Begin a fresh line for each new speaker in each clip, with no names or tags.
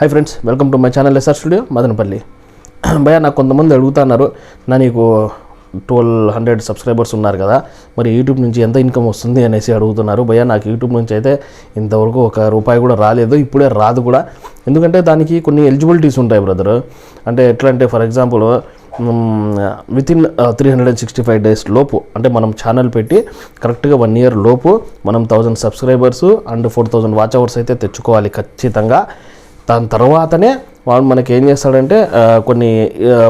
Hi friends welcome to my channel SR studio Madanapalle భయ నాకు కొంతమంది అడుగుతున్నారు నా నీకు ట్వెల్వ్ హండ్రెడ్ సబ్స్క్రైబర్స్ ఉన్నారు కదా మరి యూట్యూబ్ నుంచి ఎంత ఇన్కమ్ వస్తుంది అనేసి అడుగుతున్నారు. భయ నాకు యూట్యూబ్ నుంచి అయితే ఇంతవరకు ఒక రూపాయి కూడా రాలేదు ఇప్పుడే రాదు కూడా. ఎందుకంటే దానికి కొన్ని ఎలిజిబిలిటీస్ ఉంటాయి బ్రదర్ అంటే ఎట్లా అంటే for example within three hundred and sixty five days లోపు అంటే మనం ఛానల్ పెట్టి కరెక్ట్గా వన్ ఇయర్ లోపు మనం thousand subscribers and four thousand watch hours అయితే తెచ్చుకోవాలి ఖచ్చితంగా. దాని తర్వాతనే వాడు మనకి ఏం చేస్తాడంటే కొన్ని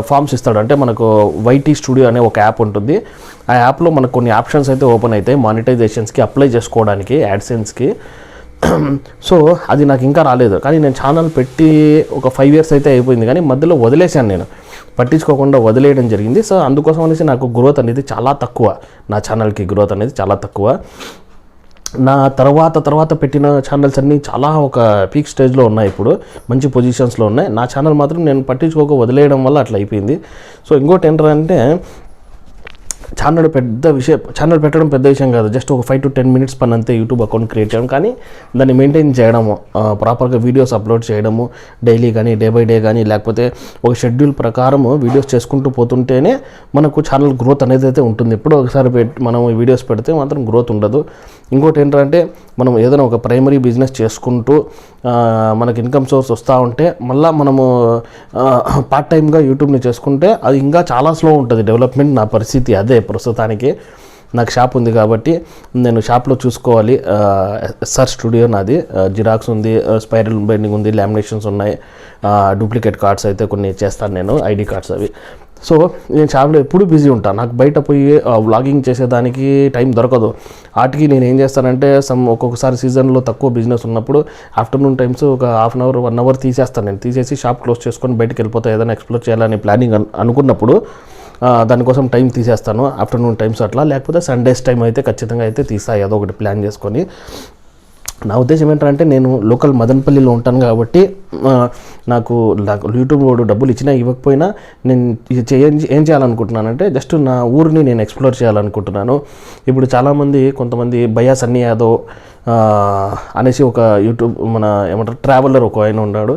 ఫామ్స్ ఇస్తాడు. అంటే మనకు వైటీ స్టూడియో అనే ఒక యాప్ ఉంటుంది. ఆ యాప్లో మనకు కొన్ని ఆప్షన్స్ అయితే ఓపెన్ అవుతాయి. మానిటైజేషన్స్కి అప్లై చేసుకోవడానికి యాడ్సెన్స్కి. సో అది నాకు ఇంకా రాలేదు. కానీ నేను ఛానల్ పెట్టి ఒక ఫైవ్ ఇయర్స్ అయితే అయిపోయింది. కానీ మధ్యలో వదిలేశాను నేను. పట్టించుకోకుండా వదిలేయడం జరిగింది. సో అందుకోసం అనేసి నాకు గ్రోత్ అనేది చాలా తక్కువ. నా ఛానల్కి గ్రోత్ అనేది చాలా తక్కువ. నా తర్వాత తర్వాత పెట్టిన ఛానల్స్ అన్నీ చాలా ఒక పీక్ స్టేజ్లో ఉన్నాయి ఇప్పుడు. మంచి పొజిషన్స్లో ఉన్నాయి. నా ఛానల్ మాత్రం నేను పట్టించుకోక వదిలేయడం వల్ల అట్లా అయిపోయింది. సో ఇంకోటి ఏంటంటే ఛానల్ పెద్ద విషయం ఛానల్ పెట్టడం పెద్ద విషయం కాదు. జస్ట్ ఒక ఫైవ్ టు టెన్ మినిట్స్ పని అంతే యూట్యూబ్ అకౌంట్ క్రియేట్ చేయడం. కానీ దాన్ని మెయింటైన్ చేయడము ప్రాపర్గా వీడియోస్ అప్లోడ్ చేయడము డైలీ కానీ డే బై డే కానీ లేకపోతే ఒక షెడ్యూల్ ప్రకారము వీడియోస్ చేసుకుంటూ పోతుంటేనే మనకు ఛానల్ గ్రోత్ అనేది అయితే ఉంటుంది. ఎప్పుడో ఒకసారి పెట్టి మనం వీడియోస్ పెడితే మాత్రం గ్రోత్ ఉండదు. ఇంకోటి ఏంటంటే మనం ఏదైనా ఒక ప్రైమరీ బిజినెస్ చేసుకుంటూ మనకి ఇన్కమ్ సోర్స్ వస్తూ ఉంటే మళ్ళీ మనము పార్ట్ టైమ్గా యూట్యూబ్ని చేసుకుంటే అది ఇంకా చాలా స్లో ఉంటుంది డెవలప్మెంట్ నా పరిస్థితి. అదే ప్రస్తుతానికి నాకు షాప్ ఉంది కాబట్టి నేను షాప్లో చూసుకోవాలి. ఎస్ఆర్ స్టూడియో నాది. జిరాక్స్ ఉంది స్పైరల్ బైండింగ్ ఉంది లామినేషన్స్ ఉన్నాయి. డూప్లికేట్ కార్డ్స్ అయితే కొన్ని చేస్తాను నేను ఐడి కార్డ్స్ అవి. సో నేను షాప్లో ఎప్పుడు బిజీ ఉంటాను నాకు బయట పోయి వ్లాగింగ్ చేసేదానికి టైం దొరకదు. వాటికి నేను ఏం చేస్తానంటే సమ్ ఒక్కొక్కసారి సీజన్లో తక్కువ బిజినెస్ ఉన్నప్పుడు ఆఫ్టర్నూన్ టైమ్స్ ఒక half an hour one hour తీసేస్తాను నేను. తీసేసి షాప్ క్లోజ్ చేసుకొని బయటకు వెళ్ళిపోతే ఏదైనా ఎక్స్ప్లోర్ చేయాలని ప్లానింగ్ అనుకున్నప్పుడు దానికోసం టైం తీసేస్తాను. ఆఫ్టర్నూన్ టైమ్స్ అట్లా. లేకపోతే సండేస్ టైం అయితే ఖచ్చితంగా అయితే తీసా ఏదో ఒకటి ప్లాన్ చేసుకొని. నా ఉద్దేశం ఏంటంటే నేను లోకల్ మదనపల్లిలో ఉంటాను కాబట్టి నాకు నాకు యూట్యూబ్ వాడు డబ్బులు ఇచ్చినా ఇవ్వకపోయినా నేను ఇది ఏం చేయాలనుకుంటున్నానంటే జస్ట్ నా ఊరిని నేను ఎక్స్ప్లోర్ చేయాలనుకుంటున్నాను. ఇప్పుడు చాలామంది కొంతమంది భయా సన్నీ యాదవ్ అనేసి ఒక యూట్యూబ్ మన ఏమంటారు ట్రావెలర్ ఒక ఆయన ఉన్నాడు.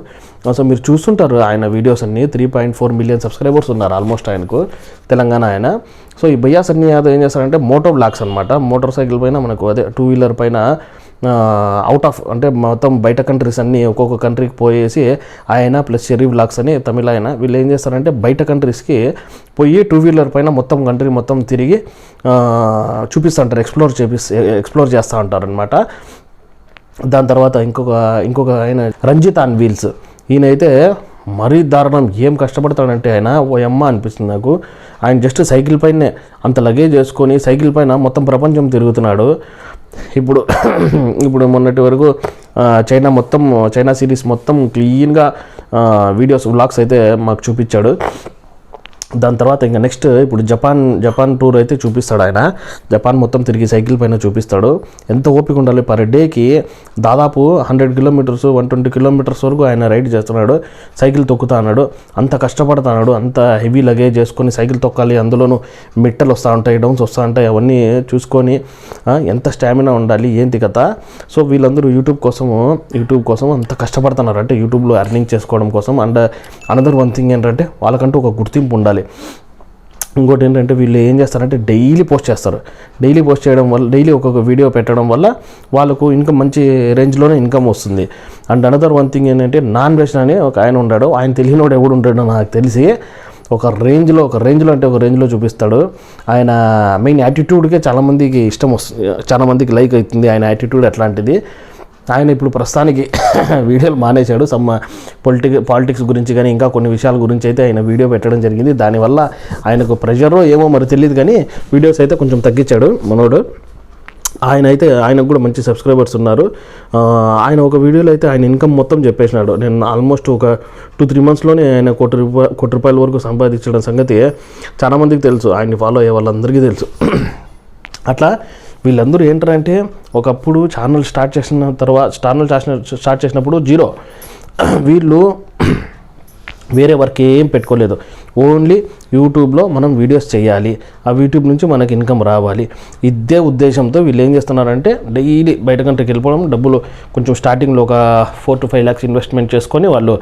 సో మీరు చూస్తుంటారు ఆయన వీడియోస్ అన్ని three point four million subscribers ఉన్నారు ఆల్మోస్ట్ ఆయనకు తెలంగాణ ఆయన. సో ఈ భయ్యా సన్నీ యాదవ్ ఏం చేస్తారంటే మోటో బ్లాక్స్ అనమాట మోటార్ సైకిల్ పైన మనకు అదే టూ వీలర్ పైన అవుట్ ఆఫ్ అంటే మొత్తం బయట కంట్రీస్ అన్నీ ఒక్కొక్క కంట్రీకి పోయేసి ఆయన ప్లస్ చెరీ బ్లాక్స్ అని తమిళ ఆయన వీళ్ళు ఏం చేస్తారంటే బయట కంట్రీస్కి పోయి టూ వీలర్ పైన మొత్తం కంట్రీ మొత్తం తిరిగి చూపిస్తుంటారు ఎక్స్ప్లోర్ చేపిస్తే ఎక్స్ప్లోర్ చేస్తూ ఉంటారు అనమాట దాని తర్వాత ఇంకొక ఇంకొక ఆయన రంజిత్ ఆన్ వీల్స్. ఈయనైతే మరీ దారుణం. ఏం కష్టపడతాడంటే ఆయన ఓ అమ్మ అనిపిస్తుంది నాకు. ఆయన జస్ట్ సైకిల్ పైనే అంత లగేజ్ వేసుకొని సైకిల్ పైన మొత్తం ప్రపంచం తిరుగుతున్నాడు. ఇప్పుడు ఇప్పుడు మొన్నటి వరకు చైనా మొత్తం చైనా సిరీస్ మొత్తం క్లీన్గా వీడియోస్ వ్లాగ్స్ అయితే మాకు చూపించాడు. దాని తర్వాత ఇంకా నెక్స్ట్ ఇప్పుడు జపాన్ జపాన్ టూర్ అయితే చూపిస్తాడు ఆయన. జపాన్ మొత్తం తిరిగి సైకిల్ పైన చూపిస్తాడు. ఎంత ఓపిక ఉండాలి పర్ డేకి? దాదాపు hundred kilometres one twenty kilometres వరకు ఆయన రైడ్ చేస్తున్నాడు. సైకిల్ తొక్కుతా అన్నాడు. అంత కష్టపడుతున్నాడు అంత హెవీ లగేజ్ చేసుకొని సైకిల్ తొక్కాలి. అందులోనూ మిట్టలు వస్తూ ఉంటాయి డౌన్స్ వస్తూ ఉంటాయి. అవన్నీ చూసుకొని ఎంత స్టామినా ఉండాలి ఏంటి కదా సో వీళ్ళందరూ యూట్యూబ్ కోసము యూట్యూబ్ కోసం అంత కష్టపడుతున్నారు. అంటే యూట్యూబ్లో ఎర్నింగ్ చేసుకోవడం కోసం. అండ్ అనదర్ వన్ థింగ్ ఏంటంటే వాళ్ళకంటూ ఒక గుర్తింపు ఉండాలి. ఇంకోటి ఏంటంటే వీళ్ళు ఏం చేస్తారంటే డైలీ పోస్ట్ చేస్తారు. డైలీ పోస్ట్ చేయడం వల్ల డైలీ ఒక్కొక్క వీడియో పెట్టడం వల్ల వాళ్ళకు ఇన్కమ్ మంచి రేంజ్లోనే ఇన్కమ్ వస్తుంది. అండ్ అనదర్ వన్ థింగ్ ఏంటంటే నాన్ వెజ్ అని ఒక ఆయన ఉన్నాడు. ఆయన తెలియనోడు ఎవడు ఉంటాడో నాకు తెలిసి ఒక రేంజ్లో ఒక రేంజ్లో అంటే ఒక రేంజ్లో చూపిస్తాడు. ఆయన మెయిన్ యాటిట్యూడ్కే చాలామందికి ఇష్టం వస్తుంది చాలామందికి లైక్ అవుతుంది. ఆయన యాటిట్యూడ్ అట్లాంటిది. ఆయన ఇప్పుడు ప్రస్తుతానికి వీడియోలు మానేశాడు. సమ్ పొలిటిక్ పాలిటిక్స్ గురించి కానీ ఇంకా కొన్ని విషయాల గురించి అయితే ఆయన వీడియో పెట్టడం జరిగింది. దానివల్ల ఆయనకు ప్రెషర్ ఏమో మరి తెలియదు కానీ వీడియోస్ అయితే కొంచెం తగ్గించాడు మనోడు. ఆయన అయితే ఆయనకు కూడా మంచి సబ్స్క్రైబర్స్ ఉన్నారు. ఆయన ఒక వీడియోలో అయితే ఆయన ఇన్కమ్ మొత్తం చెప్పేసినాడు. నేను ఆల్మోస్ట్ ఒక టూ త్రీ మంత్స్లోనే ఆయన కోటి రూపాయ కోటి రూపాయల వరకు సంపాదించడం సంగతి చాలామందికి తెలుసు. ఆయన్ని ఫాలో అయ్యే వాళ్ళందరికీ తెలుసు. అట్లా వీళ్ళందరూ ఏంటంటే ఒకప్పుడు ఛానల్ స్టార్ట్ చేసిన తర్వాత ఛానల్ చేసిన స్టార్ట్ చేసినప్పుడు జీరో. వీళ్ళు వేరే వర్క్ ఏం పెట్టుకోలేదు. ఓన్లీ యూట్యూబ్లో మనం వీడియోస్ చేయాలి. ఆ యూట్యూబ్ నుంచి మనకి ఇన్కమ్ రావాలి. ఇదే ఉద్దేశంతో వీళ్ళు ఏం చేస్తున్నారంటే డైలీ బయట కంట్రీకి వెళ్ళిపోవడం డబ్బులు కొంచెం స్టార్టింగ్లో ఒక four to five lakhs investment చేసుకొని వాళ్ళు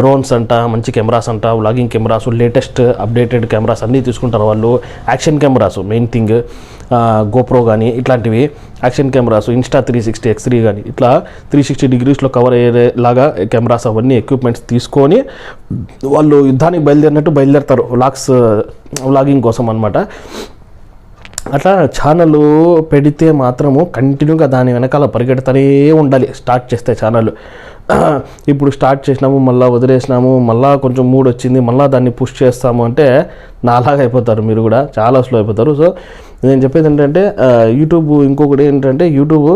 డ్రోన్స్ అంట మంచి కెమెరాస్ అంట vlogging cameras latest updated cameras అన్నీ తీసుకుంటారు వాళ్ళు. Action cameras main thing. GoPro కానీ ఇట్లాంటివి action cameras Insta three sixty X three కానీ ఇట్లా త్రీ సిక్స్టీ డిగ్రీస్లో కవర్ అయ్యేలాగా కెమెరాస్ అవన్నీ ఎక్విప్మెంట్స్ తీసుకొని వాళ్ళు యుద్ధానికి బయలుదేరినట్టు బయలుదేరుతారు వ్లాగ్స్ వ్లాగింగ్ కోసం అనమాట అట్లా ఛానల్ పెడితే మాత్రము కంటిన్యూగా దాని వెనకాల పరిగెడతానే ఉండాలి స్టార్ట్ చేస్తే ఛానల్ ఇప్పుడు స్టార్ట్ చేసినాము మళ్ళీ వదిలేసినాము మళ్ళీ కొంచెం మూడ్ వచ్చింది మళ్ళీ దాన్ని పుష్ చేస్తాము అంటే నాలాగా అయిపోతారు మీరు కూడా చాలా స్లో అయిపోతారు. సో నేను చెప్పేది ఏంటంటే యూట్యూబ్ ఇంకొకటి ఏంటంటే యూట్యూబ్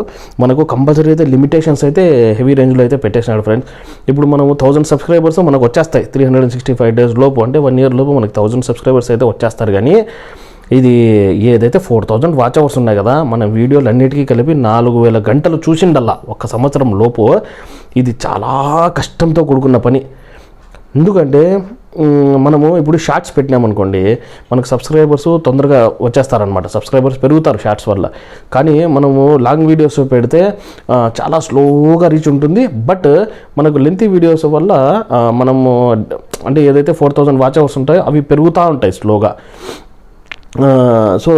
మనకు కంపల్సరీ అయితే లిమిటేషన్స్ అయితే హెవీ రేంజ్లో అయితే పెట్టేసినాడు ఫ్రెండ్స్ ఇప్పుడు మనము థౌజండ్ సబ్స్క్రైబర్స్ మనకు వచ్చేస్తాయి. Three hundred and sixty five days లోపు అంటే వన్ ఇయర్ లోపు మనకి థౌజండ్ సబ్స్క్రైబర్స్ అయితే వచ్చేస్తారు. కానీ ఇది ఏదైతే ఫోర్ థౌజండ్ వాచ్ అవర్స్ ఉన్నాయి కదా మన వీడియోలు అన్నిటికీ కలిపి నాలుగు వేల గంటలు చూసిండల్లా ఒక సంవత్సరం లోపు ఇది చాలా కష్టంతో కూడుకున్న పని. ఎందుకంటే మనము ఇప్పుడు షార్ట్స్ పెట్టినామనుకోండి మనకు సబ్స్క్రైబర్స్ తొందరగా వచ్చేస్తారనమాట సబ్స్క్రైబర్స్ పెరుగుతారు షార్ట్స్ వల్ల. కానీ మనము లాంగ్ వీడియోస్ పెడితే చాలా స్లోగా రీచ్ ఉంటుంది. బట్ మనకు లెంతీ వీడియోస్ వల్ల మనము అంటే ఏదైతే ఫోర్ థౌజండ్ వాచ్ అవర్స్ ఉంటాయో అవి పెరుగుతూ ఉంటాయి స్లోగా. సో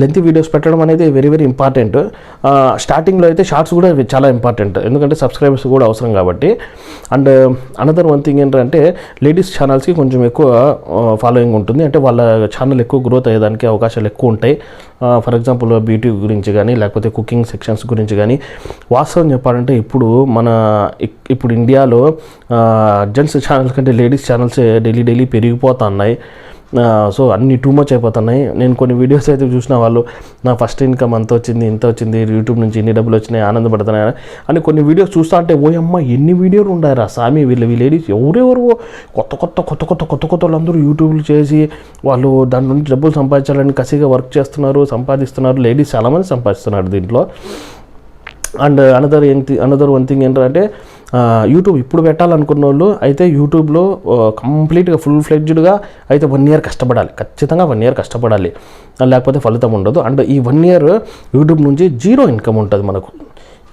లెంత్ వీడియోస్ పెట్టడం అనేది వెరీ వెరీ ఇంపార్టెంట్ స్టార్టింగ్లో అయితే షార్ట్స్ కూడా చాలా ఇంపార్టెంట్ ఎందుకంటే సబ్స్క్రైబర్స్ కూడా అవసరం కాబట్టి. అండ్ అనదర్ వన్ థింగ్ ఏంటంటే లేడీస్ ఛానల్స్కి కొంచెం ఎక్కువ ఫాలోయింగ్ ఉంటుంది. అంటే వాళ్ళ ఛానల్ ఎక్కువ గ్రోత్ అయ్యేదానికి అవకాశాలు ఎక్కువ ఉంటాయి. ఫర్ ఎగ్జాంపుల్ బ్యూటీ గురించి కానీ లేకపోతే కుకింగ్ సెక్షన్స్ గురించి కానీ వాస్తవం చెప్పాలంటే ఇప్పుడు మన ఇప్పుడు ఇండియాలో జెంట్స్ ఛానల్స్ కంటే లేడీస్ ఛానల్స్ డైలీ డైలీ పెరిగిపోతున్నాయి. సో అన్ని టూ మచ్ అయిపోతున్నాయి. నేను కొన్ని వీడియోస్ అయితే చూసిన వాళ్ళు నా ఫస్ట్ ఇన్కమ్ అంత వచ్చింది ఇంత వచ్చింది యూట్యూబ్ నుంచి ఇన్ని డబ్బులు వచ్చినాయి ఆనందపడుతున్నాయి అని. కొన్ని వీడియోస్ చూస్తా అంటే ఓ అమ్మ ఎన్ని వీడియోలు ఉండారా సామి వీళ్ళు ఈ లేడీస్ ఎవరెవరు? కొత్త కొత్త కొత్త కొత్త కొత్త కొత్త వాళ్ళందరూ యూట్యూబ్లు చేసి వాళ్ళు దాని నుంచి డబ్బులు సంపాదించాలని కసిగా వర్క్ చేస్తున్నారు సంపాదిస్తున్నారు. లేడీస్ చాలామంది సంపాదిస్తున్నారు దీంట్లో. అండ్ అనదర్ ఏంటి అనదర్ వన్ థింగ్ ఏంటంటే యూట్యూబ్ ఇప్పుడు పెట్టాలనుకున్న వాళ్ళు అయితే యూట్యూబ్లో కంప్లీట్గా ఫుల్ ఫ్లెడ్జ్డ్గా అయితే వన్ ఇయర్ కష్టపడాలి. ఖచ్చితంగా వన్ ఇయర్ కష్టపడాలి. లేకపోతే ఫలితం ఉండదు. అండ్ ఈ వన్ ఇయర్ యూట్యూబ్ నుంచి జీరో ఇన్కమ్ ఉంటుంది మనకు.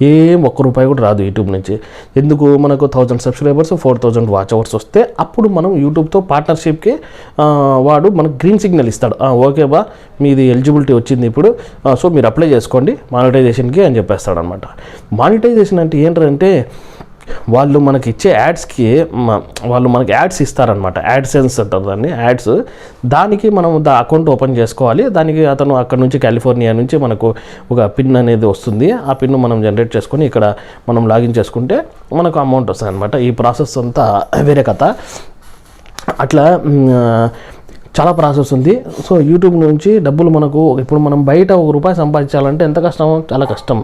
ఏం ఒక్క రూపాయి కూడా రాదు యూట్యూబ్ నుంచి. ఎందుకు? మనకు thousand subscribers four thousand watch hours వస్తే అప్పుడు మనం యూట్యూబ్తో పార్ట్నర్షిప్కి వాడు మనకు గ్రీన్ సిగ్నల్ ఇస్తాడు. ఓకే బా మీది ఎలిజిబిలిటీ వచ్చింది ఇప్పుడు. సో మీరు అప్లై చేసుకోండి. మానిటైజేషన్కి అని చెప్పేస్తాడు అనమాట మానిటైజేషన్ అంటే ఏంటంటే వాళ్ళు మనకి ఇచ్చే యాడ్స్కి వాళ్ళు మనకి యాడ్స్ ఇస్తారనమాట యాడ్సెన్స్ అంటారు దాన్ని. యాడ్స్. దానికి మనం దా అకౌంట్ ఓపెన్ చేసుకోవాలి. దానికి అతను అక్కడ నుంచి కాలిఫోర్నియా నుంచి మనకు ఒక పిన్ అనేది వస్తుంది. ఆ పిన్ మనం జనరేట్ చేసుకొని ఇక్కడ మనం లాగిన్ చేసుకుంటే మనకు అమౌంట్ వస్తుంది అనమాట ఈ ప్రాసెస్ అంతా వేరే కథ. అట్లా చాలా ప్రాసెస్ ఉంది. సో యూట్యూబ్ నుంచి డబ్బులు మనకు ఇప్పుడు మనం బయట ఒక రూపాయి సంపాదించాలంటే ఎంత కష్టం చాలా కష్టం.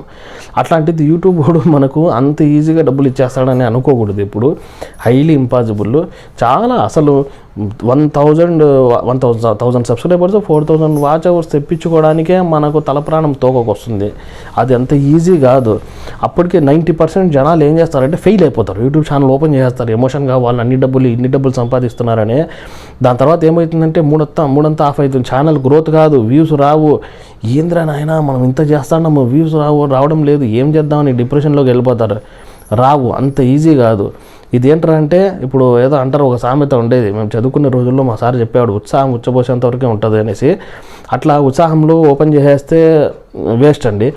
అట్లాంటిది యూట్యూబ్ కూడా మనకు అంత ఈజీగా డబ్బులు ఇచ్చేస్తాడని అనుకోకూడదు ఇప్పుడు. హైలీ ఇంపాసిబుల్ చాలా అసలు one thousand one thousand thousand subscribers four thousand watch hours తెప్పించుకోవడానికే మనకు తలప్రాణం తోకకొస్తుంది. అది అంత ఈజీ కాదు. అప్పటికే నైంటీ పర్సెంట్ జనాలు ఏం చేస్తారంటే ఫెయిల్ అయిపోతారు. యూట్యూబ్ ఛానల్ ఓపెన్ చేస్తారు ఎమోషన్గా వాళ్ళు అన్ని డబ్బులు ఇన్ని డబ్బులు సంపాదిస్తున్నారని. దాని తర్వాత ఏమవుతుందంటే మూడంతా మూడంతా ఆఫ్ అవుతుంది ఛానల్ గ్రోత్ కాదు. వ్యూస్ రావు. ఏంద్రా నాయనా మనం ఇంత చేస్తాము వ్యూస్ రావు రావడం లేదు. ఏం చేద్దామని డిప్రెషన్లోకి వెళ్ళిపోతారు. రావు. అంత ఈజీ కాదు. ఇది ఏంట్రా అంటే ఇప్పుడు ఏదో అంటారు ఒక సామెత ఉండేది. మేము చదువుకునే రోజుల్లో మా సార్ చెప్పేవాడు ఉత్సాహం ఉచ్చబోసేంత వరకే ఉంటుంది అనేసి. అట్లా ఉత్సాహంలో ఓపెన్ చేసేస్తే వేస్ట్ అండి.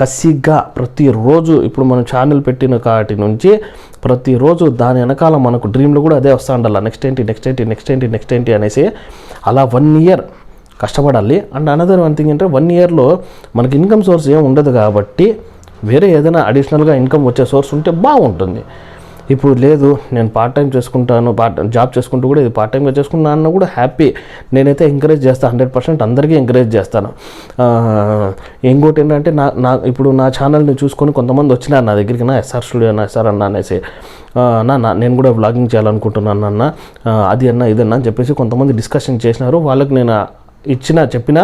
కసిగా ప్రతిరోజు ఇప్పుడు మనం ఛానల్ పెట్టిన కాటి నుంచి ప్రతిరోజు దాని వెనకాల మనకు డ్రీమ్లో కూడా అదే వస్తూ ఉండాలి. నెక్స్ట్ ఏంటి నెక్స్ట్ ఏంటి నెక్స్ట్ ఏంటి నెక్స్ట్ ఏంటి అనేసి అలా వన్ ఇయర్ కష్టపడాలి. అండ్ అనదర్ వన్ థింగ్ అంటే వన్ ఇయర్లో మనకి ఇన్కమ్ సోర్స్ ఏం ఉండదు కాబట్టి వేరే ఏదైనా అడిషనల్గా ఇన్కమ్ వచ్చే సోర్స్ ఉంటే బాగుంటుంది. ఇప్పుడు లేదు నేను పార్ట్ టైం చేసుకుంటాను పార్ట్ జాబ్ చేసుకుంటూ కూడా ఇది పార్ట్ టైంగా చేసుకున్నా అన్న కూడా హ్యాపీ నేనైతే ఎంకరేజ్ చేస్తాను హండ్రెడ్ పర్సెంట్ అందరికీ ఎంకరేజ్ చేస్తాను. ఇంకోటి ఏంటంటే నా నా ఇప్పుడు నా ఛానల్ని చూసుకొని కొంతమంది వచ్చినారు నా దగ్గరికి నా ఎస్ఆర్ స్టూడియో నా ఎస్ఆర్ అన్న అనేసి. నాన్న నా నేను కూడా వ్లాగింగ్ చేయాలనుకుంటున్నాను అన్న అది అన్న ఇది అన్న అని చెప్పేసి కొంతమంది డిస్కషన్ చేసినారు. వాళ్ళకి నేను ఇచ్చిన చెప్పిన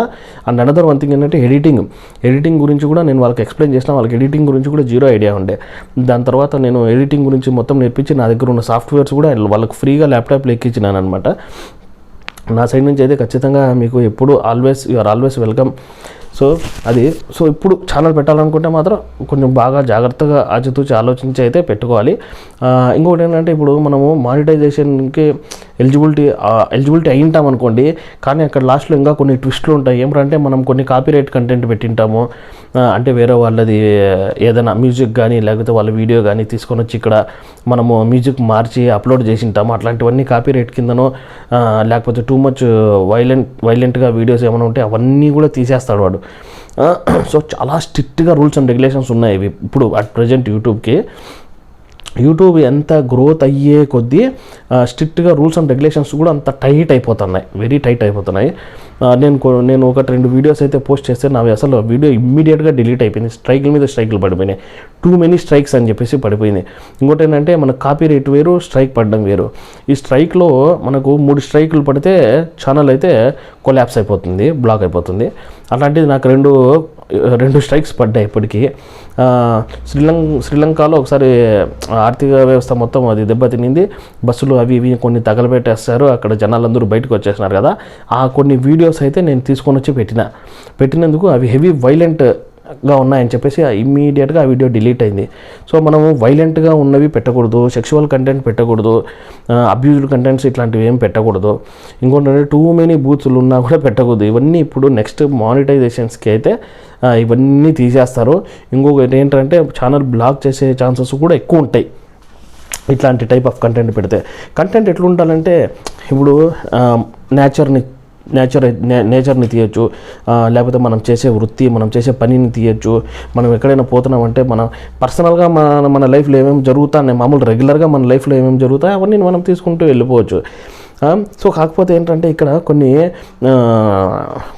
అండ్ అనదర్ వన్ థింగ్ ఏంటంటే ఎడిటింగ్ ఎడిటింగ్ గురించి కూడా నేను వాళ్ళకి ఎక్స్ప్లెయిన్ చేసిన వాళ్ళకి ఎడిటింగ్ గురించి కూడా జీరో ఐడియా ఉండే. దాని తర్వాత నేను ఎడిటింగ్ గురించి మొత్తం నేర్పించి నా దగ్గర ఉన్న సాఫ్ట్వేర్స్ కూడా వాళ్ళకి ఫ్రీగా ల్యాప్టాప్లు ఎక్కించినాను అనమాట నా సైడ్ నుంచి అయితే ఖచ్చితంగా మీకు ఎప్పుడు always you are always welcome so అది సో ఇప్పుడు ఛానల్ పెట్టాలనుకుంటే మాత్రం కొంచెం బాగా జాగ్రత్తగా ఆచితూచి ఆలోచించి అయితే పెట్టుకోవాలి. ఇంకొకటి ఏంటంటే ఇప్పుడు మనము మానిటైజేషన్కి ఎలిజిబిలిటీ ఎలిజిబిలిటీ అయ్యింటాం అనుకోండి కానీ అక్కడ లాస్ట్లో ఇంకా కొన్ని ట్విస్ట్లు ఉంటాయి. ఏమిటంటే మనం కొన్ని కాపీరైట్ కంటెంట్ పెట్టింటాము. అంటే వేరే వాళ్ళది ఏదైనా మ్యూజిక్ కానీ లేకపోతే వాళ్ళ వీడియో కానీ తీసుకొని వచ్చి ఇక్కడ మనము మ్యూజిక్ మార్చి అప్లోడ్ చేసింటాము. అట్లాంటివన్నీ కాపీరైట్ కిందనో లేకపోతే టూ మచ్ వైలెంట్ వైలెంట్గా వీడియోస్ ఏమైనా ఉంటే అవన్నీ కూడా తీసేస్తాడు వాడు. సో చాలా స్ట్రిక్ట్గా రూల్స్ అండ్ రెగ్యులేషన్స్ ఉన్నాయి ఇవి. ఇప్పుడు అట్ ప్రజెంట్ యూట్యూబ్కి. యూట్యూబ్ ఎంత గ్రోత్ అయ్యే కొద్దీ స్ట్రిక్ట్గా రూల్స్ అండ్ రెగ్యులేషన్స్ కూడా అంత టైట్ అయిపోతున్నాయి. వెరీ టైట్ అయిపోతున్నాయి. నేను నేను ఒకటి రెండు వీడియోస్ అయితే పోస్ట్ చేస్తే నావి అసలు వీడియో ఇమ్మీడియట్గా డిలీట్ అయిపోయింది స్ట్రైకుల మీద స్ట్రైకులు పడిపోయినాయి. టూ మెనీ స్ట్రైక్స్ అని చెప్పేసి పడిపోయింది ఇంకోటి ఏంటంటే మన కాపీ రేట్ వేరు స్ట్రైక్ పడడం వేరు. ఈ స్ట్రైక్లో మనకు మూడు స్ట్రైకులు పడితే ఛానల్ అయితే కొలాప్స్ అయిపోతుంది బ్లాక్ అయిపోతుంది. అలాంటిది నాకు రెండు రెండు స్ట్రైక్స్ పడ్డాయి ఇప్పటికీ. శ్రీలంక శ్రీలంకలో ఒకసారి ఆర్థిక వ్యవస్థ మొత్తం అది దెబ్బతినింది. బస్సులు అవి ఇవి కొన్ని తగలబెట్టేస్తారు. అక్కడ జనాలందరూ బయటకు వచ్చేసినారు కదా. ఆ కొన్ని వీడియోస్ అయితే నేను తీసుకొని వచ్చి పెట్టిన. పెట్టినందుకు అవి హెవీ వైలెంట్గా ఉన్నాయని చెప్పేసి ఇమ్మీడియట్గా ఆ వీడియో డిలీట్ అయింది. సో మనము వైలెంట్గా ఉన్నవి పెట్టకూడదు సెక్షువల్ కంటెంట్ పెట్టకూడదు అబ్యూజ్డ్ కంటెంట్స్ ఇట్లాంటివి ఏం పెట్టకూడదు. ఇంకోటి టూ మెనీ బూత్స్లు ఉన్నా కూడా పెట్టకూడదు. ఇవన్నీ ఇప్పుడు నెక్స్ట్ మానిటైజేషన్స్కి అయితే ఇవన్నీ తీసేస్తారు. ఇంకొకటి ఏంటంటే ఛానల్ బ్లాక్ చేసే ఛాన్సెస్ కూడా ఎక్కువ ఉంటాయి. ఇట్లాంటి టైప్ ఆఫ్ కంటెంట్ పెడితే. కంటెంట్ ఎట్లా ఉండాలంటే ఇప్పుడు నేచర్ని నేచర్ నేచర్ని తీయచ్చు. లేకపోతే మనం చేసే వృత్తి మనం చేసే పనిని తీయచ్చు. మనం ఎక్కడైనా పోతున్నామంటే మనం పర్సనల్గా మన మన లైఫ్లో ఏమేమి జరుగుతాయి మామూలు రెగ్యులర్గా మన లైఫ్లో ఏమేమి జరుగుతాయి అవన్నీ మనం తీసుకుంటూ వెళ్ళిపోవచ్చు. సో కాకపోతే ఏంటంటే ఇక్కడ కొన్ని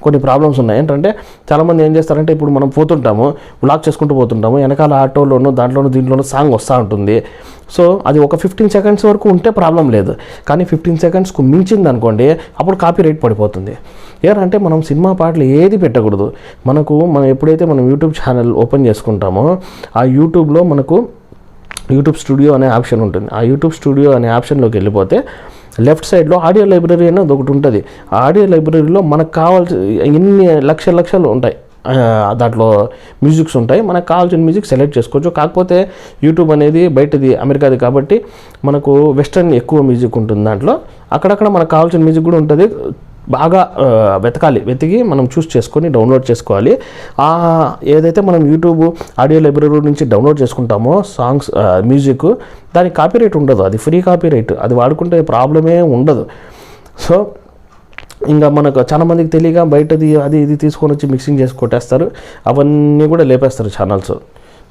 కొన్ని ప్రాబ్లమ్స్ ఉన్నాయి. ఏంటంటే చాలామంది ఏం చేస్తారంటే ఇప్పుడు మనం పోతుంటాము బ్లాక్ చేసుకుంటూ పోతుంటాము వెనకాల ఆటోలోనూ దాంట్లోనూ దీంట్లోనూ సాంగ్ వస్తూ ఉంటుంది. సో అది ఒక ఫిఫ్టీన్ సెకండ్స్ వరకు ఉంటే ప్రాబ్లం లేదు. కానీ ఫిఫ్టీన్ సెకండ్స్కు మించింది అనుకోండి అప్పుడు కాపీ రేట్ పడిపోతుంది. ఏంటంటే మనం సినిమా పాటలు ఏది పెట్టకూడదు. మనకు మనం ఎప్పుడైతే మనం యూట్యూబ్ ఛానల్ ఓపెన్ చేసుకుంటామో ఆ యూట్యూబ్లో మనకు యూట్యూబ్ స్టూడియో అనే ఆప్షన్ ఉంటుంది. ఆ యూట్యూబ్ స్టూడియో అనే ఆప్షన్లోకి వెళ్ళిపోతే లెఫ్ట్ సైడ్లో ఆడియో లైబ్రరీ అనేది ఒకటి ఉంటుంది. ఆ ఆడియో లైబ్రరీలో మనకు కావాల్సి ఎన్ని లక్షల లక్షలు ఉంటాయి. దాంట్లో మ్యూజిక్స్ ఉంటాయి. మనకు కావాల్సిన మ్యూజిక్ సెలెక్ట్ చేసుకోవచ్చు. కాకపోతే యూట్యూబ్ అనేది బయటది అమెరికాది కాబట్టి మనకు వెస్ట్రన్ ఎక్కువ మ్యూజిక్ ఉంటుంది దాంట్లో. అక్కడక్కడ మనకు కావాల్సిన మ్యూజిక్ కూడా ఉంటుంది. బాగా వెతకాలి. వెతికి మనం చూస్ చేసుకొని డౌన్లోడ్ చేసుకోవాలి. ఆ, ఏదైతే మనం యూట్యూబ్ ఆడియో లైబ్రరీ నుంచి డౌన్లోడ్ చేసుకుంటామో సాంగ్స్ మ్యూజిక్ దానికి కాపీరైట్ ఉండదు. అది ఫ్రీ కాపీరైట్. అది వాడుకుంటే ప్రాబ్లమే ఉండదు. సో ఇంకా మనకు చాలా మందికి తెలియక బయటది అది ఇది తీసుకొని వచ్చి మిక్సింగ్ చేసి కొట్టేస్తారు. అవన్నీ కూడా లేపేస్తారు ఛానల్స్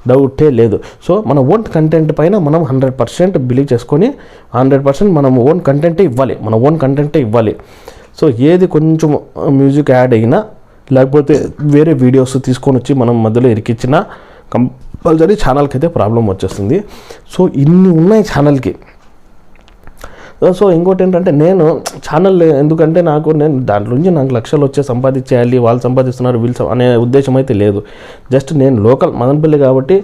డౌటే లేదు. సో మన ఓన్ కంటెంట్ పైన మనం హండ్రెడ్ పర్సెంట్ బిలీవ్ చేసుకొని హండ్రెడ్ పర్సెంట్ మనం ఓన్ కంటెంటే ఇవ్వాలి. మన ఓన్ కంటెంటే ఇవ్వాలి. సో ఏది కొంచెం మ్యూజిక్ యాడ్ అయినా లేకపోతే వేరే వీడియోస్ తీసుకొని వచ్చి మనం మధ్యలో ఇరికిచ్చినా కంపల్సరీ ఛానల్కి అయితే ప్రాబ్లం వచ్చేస్తుంది. సో ఇన్ని ఉన్నాయి ఛానల్కి సో ఇంకోటి ఏంటంటే నేను ఛానల్ ఎందుకంటే నాకు నేను దాంట్లో నుంచి నాకు లక్షలు వచ్చే సంపాదించేయాలి వాళ్ళు సంపాదిస్తున్నారు వీళ్ళు అనే ఉద్దేశం అయితే లేదు. జస్ట్ నేను లోకల్ మదనపల్లి కాబట్టి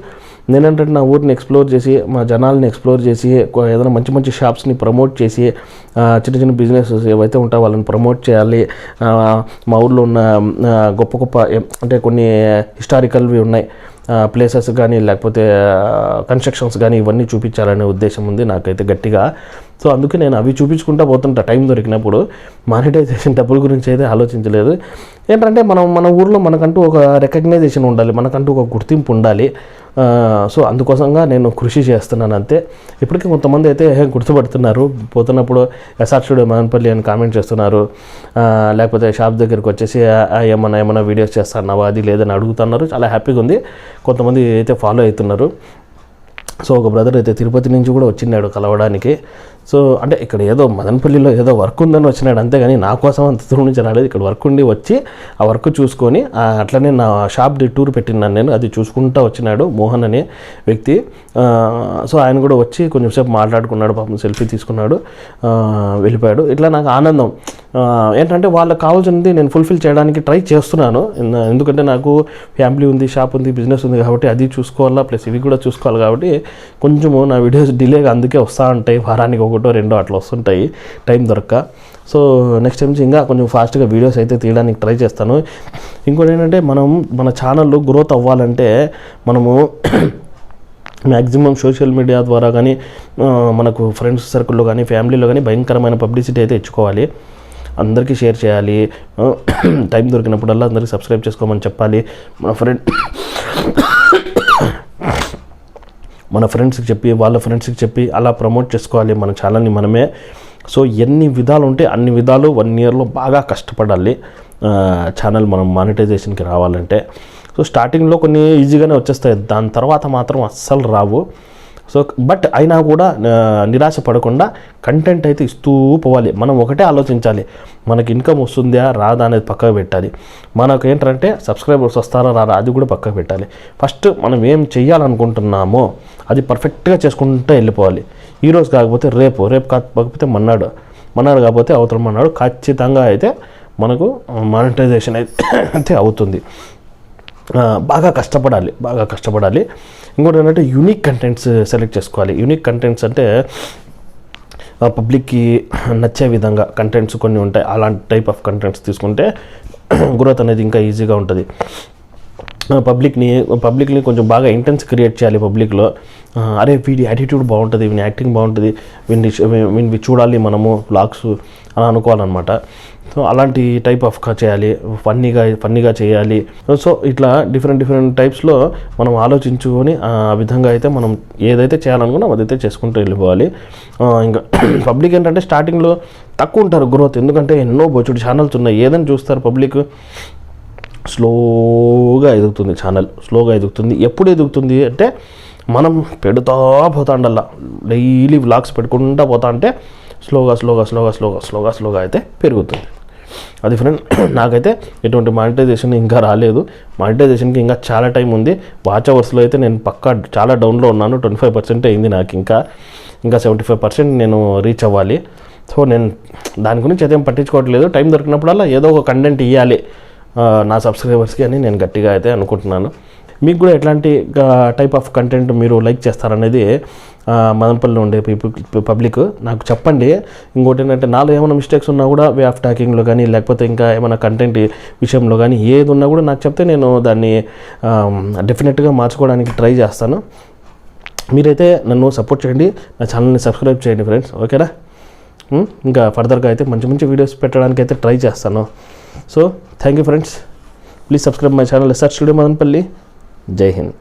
నేనంటే నా ఊరిని ఎక్స్ప్లోర్ చేసి మా జనాల్ని ఎక్స్ప్లోర్ చేసి ఏదైనా మంచి మంచి షాప్స్ని ప్రమోట్ చేసి చిన్న చిన్న బిజినెసెస్ ఏవైతే ఉంటాయో వాళ్ళని ప్రమోట్ చేయాలి. మా ఊర్లో ఉన్న గొప్ప గొప్ప అంటే కొన్ని హిస్టారికల్వి ఉన్నాయి. ప్లేసెస్ కానీ లేకపోతే కన్స్ట్రక్షన్స్ కానీ ఇవన్నీ చూపించాలనే ఉద్దేశం ఉంది నాకైతే గట్టిగా. సో అందుకే నేను అవి చూపించుకుంటా పోతుంటా టైం దొరికినప్పుడు. మానిటైజేషన్ డబ్బుల గురించి అయితే ఆలోచించలేదు. ఏంటంటే మనం మన ఊర్లో మనకంటూ ఒక రికగ్నైజేషన్ ఉండాలి మనకంటూ ఒక గుర్తింపు ఉండాలి. సో అందుకోసంగా నేను కృషి చేస్తున్నాను అంతే. ఇప్పటికీ కొంతమంది అయితే గుర్తుపడుతున్నారు. పోతున్నప్పుడు ఎస్ఆర్ స్టూడియో మదనపల్లి అని కామెంట్ చేస్తున్నారు. లేకపోతే షాప్ దగ్గరికి వచ్చేసి ఏమన్నా ఏమైనా వీడియోస్ చేస్తున్నావా? అది లేదని అడుగుతున్నారు. చాలా హ్యాపీగా ఉంది. కొంతమంది అయితే ఫాలో అవుతున్నారు. సో ఒక బ్రదర్ అయితే తిరుపతి నుంచి కూడా వచ్చినాడు కలవడానికి. సో అంటే ఇక్కడ ఏదో మదనపల్లిలో ఏదో వర్క్ ఉందని వచ్చినాడు అంతేగాని నా కోసం అంత దూరం నుంచి రాలేదు. ఇక్కడ వర్క్ ఉండి వచ్చి ఆ వర్క్ చూసుకొని అట్లనే నా షాప్ టూర్ పెట్టినాను నేను. అది చూసుకుంటూ వచ్చినాడు మోహన్ అనే వ్యక్తి. సో ఆయన కూడా వచ్చి కొంచెం సేపు మాట్లాడుకున్నాడు పాపం సెల్ఫీ తీసుకున్నాడు వెళ్ళిపోయాడు. ఇట్లా నాకు ఆనందం. ఏంటంటే వాళ్ళకి కావాల్సింది నేను ఫుల్ఫిల్ చేయడానికి ట్రై చేస్తున్నాను. ఎందుకంటే నాకు ఫ్యామిలీ ఉంది షాప్ ఉంది బిజినెస్ ఉంది కాబట్టి అది చూసుకోవాలా ప్లస్ ఇవి కూడా చూసుకోవాలి కాబట్టి కొంచెము నా వీడియోస్ డిలేగా అందుకే వస్తూ ఉంటాయి వారానికి ఒక ఒకటో రెండో అట్లా వస్తుంటాయి. టైం దొరక్క. సో నెక్స్ట్ టైం ఇంకా కొంచెం ఫాస్ట్గా వీడియోస్ అయితే తీయడానికి ట్రై చేస్తాను. ఇంకోటి ఏంటంటే మనం మన ఛానల్లో గ్రోత్ అవ్వాలంటే మనము మ్యాక్సిమం సోషల్ మీడియా ద్వారా కానీ మనకు ఫ్రెండ్స్ సర్కిల్లో కానీ ఫ్యామిలీలో కానీ భయంకరమైన పబ్లిసిటీ అయితే ఇచ్చుకోవాలి అందరికీ షేర్ చేయాలి. టైం దొరికినప్పుడల్లా అందరికీ సబ్స్క్రైబ్ చేసుకోమని చెప్పాలి. మన ఫ్రెండ్ మన ఫ్రెండ్స్కి చెప్పి వాళ్ళ ఫ్రెండ్స్కి చెప్పి అలా ప్రమోట్ చేసుకోవాలి మన ఛానల్ని మనమే. సో ఎన్ని విధాలు ఉంటే అన్ని విధాలు వన్ ఇయర్లో బాగా కష్టపడాలి ఛానల్ మనం మానిటైజేషన్కి రావాలంటే. సో స్టార్టింగ్లో కొన్ని ఈజీగానే వచ్చేస్తాయి. దాని తర్వాత మాత్రం అస్సలు రావు. సో బట్ అయినా కూడా నిరాశ పడకుండా కంటెంట్ అయితే ఇస్తూ పోవాలి. మనం ఒకటే ఆలోచించాలి. మనకి ఇన్కమ్ వస్తుందా రాదా అనేది పక్కకు పెట్టాలి. మనకు ఏంటంటే సబ్స్క్రైబర్స్ వస్తారా రారా అది కూడా పక్కకు పెట్టాలి. ఫస్ట్ మనం ఏం చేయాలనుకుంటున్నామో అది పర్ఫెక్ట్గా చేసుకుంటూ వెళ్ళిపోవాలి. ఈరోజు కాకపోతే రేపు రేపు కాకపోతే మన్నాడు. మన్నాడు కాకపోతే అవతల మన్నాడు. ఖచ్చితంగా అయితే మనకు మానిటైజేషన్ అయితే అవుతుంది. బాగా కష్టపడాలి బాగా కష్టపడాలి. ఇంకోటి ఏంటంటే యూనిక్ కంటెంట్స్ సెలెక్ట్ చేసుకోవాలి. యూనిక్ కంటెంట్స్ అంటే పబ్లిక్కి నచ్చే విధంగా కంటెంట్స్ కొన్ని ఉంటాయి. అలాంటి టైప్ ఆఫ్ కంటెంట్స్ తీసుకుంటే గ్రోత్ అనేది ఇంకా ఈజీగా ఉంటుంది. పబ్లిక్ని పబ్లిక్ని కొంచెం బాగా ఇంటెన్స్ క్రియేట్ చేయాలి పబ్లిక్లో అరే వీడి యాటిట్యూడ్ బాగుంటుంది వీని యాక్టింగ్ బాగుంటుంది వీడిని వీడిని చూడాలి మనము బ్లాగ్స్ అని అనుకోవాలన్నమాట. సో అలాంటి టైప్ ఆఫ్ చేయాలి ఫన్నీగా ఫన్నీగా చేయాలి. సో ఇట్లా డిఫరెంట్ డిఫరెంట్ టైప్స్లో మనం ఆలోచించుకొని ఆ విధంగా అయితే మనం ఏదైతే చేయాలనుకున్నాం అదైతే చేసుకుంటూ వెళ్ళిపోవాలి. ఇంకా పబ్లిక్ ఏంటంటే స్టార్టింగ్లో తక్కువ ఉంటారు గ్రోత్ ఎందుకంటే ఎన్నో బొచ్చుడు ఛానల్స్ ఉన్నాయి. ఏదని చూస్తారు పబ్లిక్ స్లోగా ఎదుగుతుంది ఛానల్ స్లోగా ఎదుగుతుంది. ఎప్పుడు ఎదుగుతుంది అంటే మనం పెడుతా పోతాండల్లా డైలీ వ్లాగ్స్ పెట్టుకుంటా పోతా అంటే స్లోగా స్లోగా స్లోగా స్లోగా స్లోగా స్లోగా అయితే పెరుగుతుంది. అది ఫ్రెండ్ నాకైతే ఎటువంటి మానిటైజేషన్ ఇంకా రాలేదు. మానిటైజేషన్కి ఇంకా చాలా టైం ఉంది. వాచ్ అవర్స్లో అయితే నేను పక్కా చాలా డౌన్లో ఉన్నాను. ట్వంటీ ఫైవ్ పర్సెంట్ అయింది నాకు ఇంకా. ఇంకా సెవెంటీ ఫైవ్ పర్సెంట్ నేను రీచ్ అవ్వాలి. సో నేను దాని గురించి అదేం పట్టించుకోవట్లేదు. టైం దొరికినప్పుడల్లా ఏదో ఒక కంటెంట్ ఇవ్వాలి నా సబ్స్క్రైబర్స్కి అని నేను గట్టిగా అయితే అనుకుంటున్నాను. మీకు కూడా ఎట్లాంటి టైప్ ఆఫ్ కంటెంట్ మీరు లైక్ చేస్తారనేది మదంపల్లిలో మదనపల్లిలో ఉండే పీపుల్ పబ్లిక్ నాకు చెప్పండి. ఇంకోటి ఏంటంటే నాలో ఏమైనా మిస్టేక్స్ ఉన్నా కూడా వే ఆఫ్ టాకింగ్లో కానీ లేకపోతే ఇంకా ఏమైనా కంటెంట్ విషయంలో కానీ ఏది ఉన్నా కూడా నాకు చెప్తే నేను దాన్ని డెఫినెట్గా మార్చుకోవడానికి ట్రై చేస్తాను. మీరైతే నన్ను సపోర్ట్ చేయండి. నా ఛానల్ని సబ్స్క్రైబ్ చేయండి ఫ్రెండ్స్ ఓకేనా ఇంకా ఫర్దర్గా అయితే మంచి మంచి వీడియోస్ పెట్టడానికి అయితే ట్రై చేస్తాను. So thank you friends please subscribe my channel SR studio Madanapalle జై హింద్